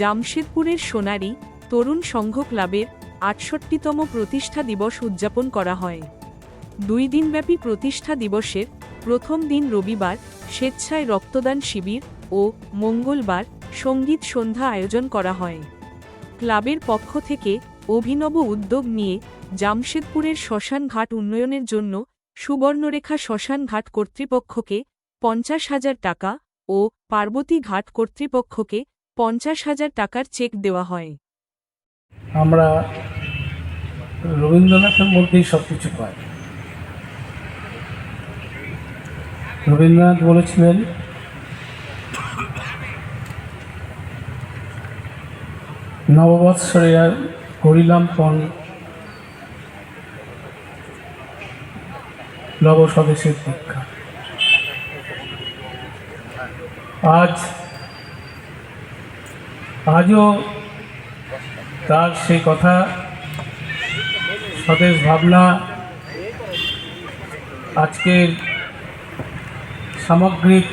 জামশেদপুরের সোনারি তরুণ সংঘ ক্লাবের আটষট্টিতম প্রতিষ্ঠা দিবস উদযাপন করা হয়। দুই দিনব্যাপী প্রতিষ্ঠা দিবসের প্রথম দিন রবিবার স্বেচ্ছায় রক্তদান শিবির ও মঙ্গলবার সংগীত সন্ধ্যা আয়োজন করা হয়। ক্লাবের পক্ষ থেকে অভিনব উদ্যোগ নিয়ে জামশেদপুরের শ্মশান ঘাট উন্নয়নের জন্য সুবর্ণরেখা শ্মশান ঘাট কর্তৃপক্ষকে পঞ্চাশ হাজার টাকা ও পার্বতী ঘাট কর্তৃপক্ষকে পঞ্চাশ হাজার টাকার চেক দেওয়া হয়। আমরা রবীন্দ্রনাথের মধ্যেই সব কিছু পাই। রবীন্দ্রনাথ বলেছিলেন নববৎসরে করিলাম পণ নব স্বদেশের দীক্ষা। আজ আজও তার সেই কথা, স্বদেশ ভাবনা আজকের সামগ্রিক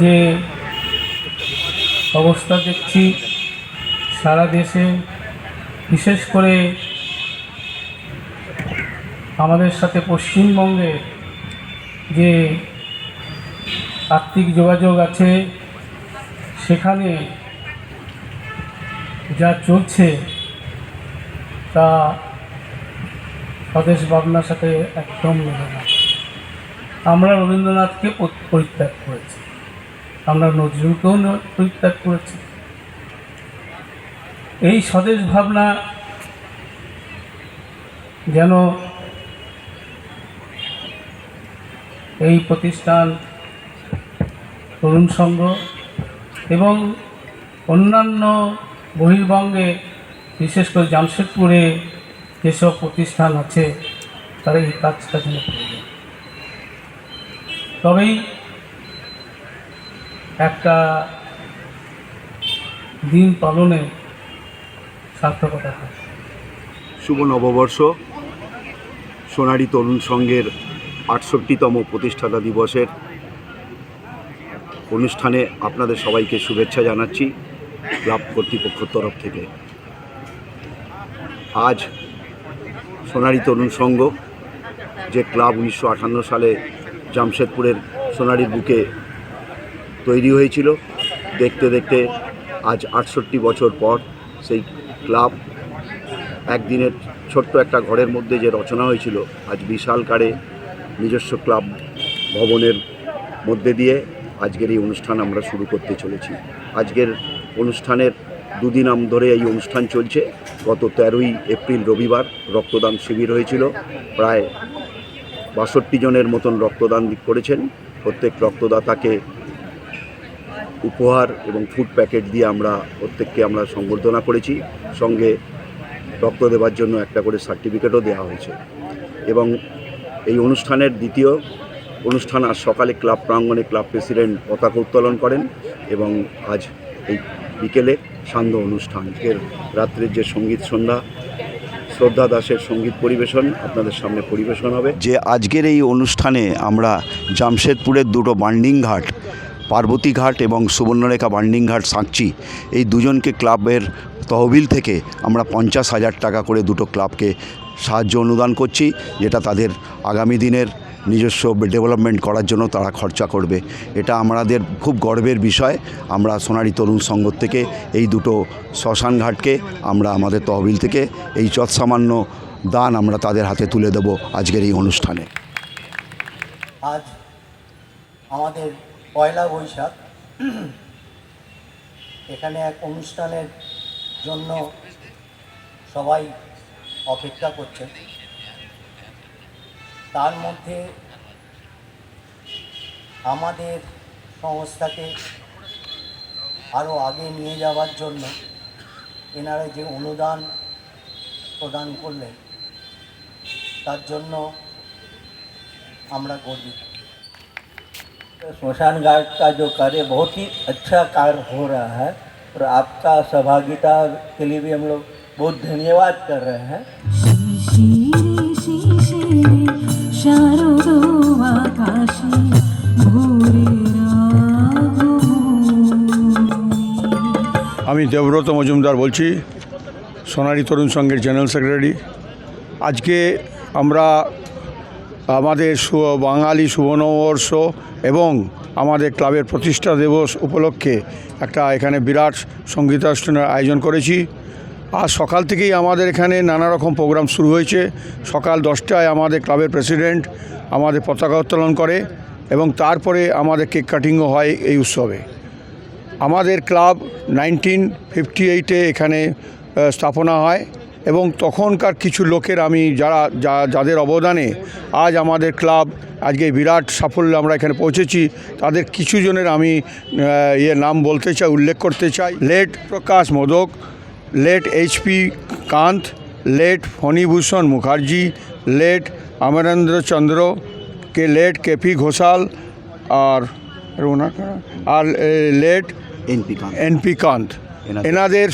যে অবস্থা দেখছি সারা দেশে, বিশেষ করে আমাদের সাথে পশ্চিমবঙ্গে যে আর্থিক যোগাযোগ আছে সেখানে যা চলছে তা স্বদেশ ভাবনার সাথে একদম মেলে না। আমরা রবীন্দ্রনাথকে পরিত্যাগ করেছি। আমরা নজরুলকেও পরিত্যাগ করেছি। এই স্বদেশ ভাবনা যেন এই প্রতিষ্ঠান তরুণ সংঘ এবং অন্যান্য বহির্বঙ্গে, বিশেষ করে জামশেদপুরে যেসব প্রতিষ্ঠান আছে, তারা এই কাজটা যেন যায়। তবেই একটা দিন পালনে সার্থকতা হয় শুভ নববর্ষ সোনালী তরুণ সংঘের আটষট্টিতম প্রতিষ্ঠাতা দিবসের অনুষ্ঠানে আপনাদের সবাইকে শুভেচ্ছা জানাচ্ছি ক্লাব কর্তৃপক্ষের তরফ থেকে। আজ সোনারি তরুণ সংঘ, যে ক্লাব উনিশশো আটান্ন সালে জামশেদপুরের সোনালীর বুকে তৈরি হয়েছিল, দেখতে দেখতে আজ আটষট্টি বছর পর সেই ক্লাব একদিনের ছোট্ট একটা ঘরের মধ্যে যে রচনা হয়েছিল, আজ বিশালকারে নিজস্ব ক্লাব ভবনের মধ্যে দিয়ে আজকের এই অনুষ্ঠান আমরা শুরু করতে চলেছি। আজকের অনুষ্ঠানের দুদিন আম ধরে এই অনুষ্ঠান চলছে। গত তেরোই এপ্রিল রবিবার রক্তদান শিবির হয়েছিল। প্রায় বাষট্টি জনের মতন রক্তদান করেছেন। প্রত্যেক রক্তদাতাকে উপহার এবং ফুড প্যাকেট দিয়ে আমরা প্রত্যেককে আমরা সংবর্ধনা করেছি। সঙ্গে রক্ত দেওয়ার জন্য একটা করে সার্টিফিকেটও দেওয়া হয়েছে। এবং এই অনুষ্ঠানের দ্বিতীয় অনুষ্ঠান আজ সকালে ক্লাব প্রাঙ্গণে ক্লাব প্রেসিডেন্ট পতাকা উত্তোলন করেন এবং আজ এই বিকেলে সান্ধ্য অনুষ্ঠান, এর রাত্রের যে সংগীত সন্ধ্যা, শ্রদ্ধা দাসের সংগীত পরিবেশন আপনাদের সামনে পরিবেশন হবে। যে আজকের এই অনুষ্ঠানে আমরা জামশেদপুরের দুটো বান্ডিং ঘাট, পার্বতী ঘাট এবং সুবর্ণরেখা বান্ডিং ঘাট সাঁকচি এই দুজনকে ক্লাবের তহবিল থেকে আমরা পঞ্চাশ হাজার টাকা করে দুটো ক্লাবকে সাহায্য অনুদান করছি, যেটা তাদের আগামী দিনের নিজস্ব ডেভেলপমেন্ট করার জন্য তারা খরচা করবে। এটা আমাদের খুব গর্বের বিষয়। আমরা সোনারি তরুণ সংঘ থেকে এই দুটো শ্মশান ঘাটকে আমরা আমাদের তহবিল থেকে এই যৎসামান্য দান আমরা তাদের হাতে তুলে দেব আজকের এই অনুষ্ঠানে। আজ আমাদের পয়লা বৈশাখ। এখানে এক অনুষ্ঠানের জন্য সবাই অপেক্ষা করছে তার মধ্যে আমাদের সংস্থাকে আরও আগে নিয়ে যাওয়ার জন্য এনারা যে অনুদান প্রদান করলেন তার জন্য আমরা গর্বিত स्मशान घाट का जो कार्य बहुत ही अच्छा कार्य हो रहा है और आपका सहभागिता के लिए भी हम लोग बहुत धन्यवाद कर रहे हैं শিশিরে শিশিরে শারদ আকাশে আগমনী। দেবব্রত মজুমদার বলছি, সোনালী তরুণ সংঘের জেনারেল সেক্রেটারি। আজকে আমরা আমাদের বাঙালি সুবর্ণবর্ষ এবং আমাদের ক্লাবের প্রতিষ্ঠা দিবস উপলক্ষে একটা এখানে বিরাট সঙ্গীতানুষ্ঠানের আয়োজন করেছি। আজ সকাল থেকেই আমাদের এখানে নানা রকম প্রোগ্রাম শুরু হয়েছে। সকাল দশটায় আমাদের ক্লাবের প্রেসিডেন্ট আমাদের পতাকা উত্তোলন করে এবং তারপরে আমাদের কেক কাটিংও হয় এই উৎসবে। আমাদের ক্লাব নাইনটিন ফিফটি এইটে এখানে স্থাপনা হয় এবং তখনকার কিছু লোকের আমি যারা, যা- যাদের অবদানে আজ আমাদের ক্লাব আজকে বিরাট সাফল্য আমরা এখানে পৌঁছেছি, তাদের কিছু জনের আমি ইয়ে নাম বলতে চাই, উল্লেখ করতে চাই। Late Prakash Modak late HP Kanta late Phanibhushan Mukherjee late Amarendra Chandra কে লেট কেপি ঘোষাল আর আর লেট এনপি কান্ত এনাদের।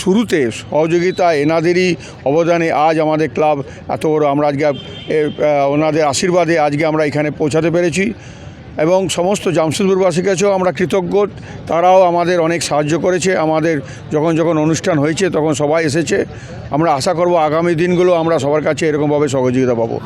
শুরুতে সহযোগিতা এনাদেরই অবদানে আজ আমাদের ক্লাব এত বড়। আমরা আজকে ওনাদের আশীর্বাদে আজকে আমরা এখানে পৌঁছাতে পেরেছি। এবং সমস্ত জামশেদপুরবাসীর কাছেও আমরা কৃতজ্ঞ। তারাও আমাদের অনেক সাহায্য করেছে। আমাদের যখন যখন অনুষ্ঠান হয়েছে তখন সবাই এসেছে। আমরা আশা করব আগামী দিনগুলো আমরা সবার কাছে এরকমভাবে সহযোগিতা পাবো।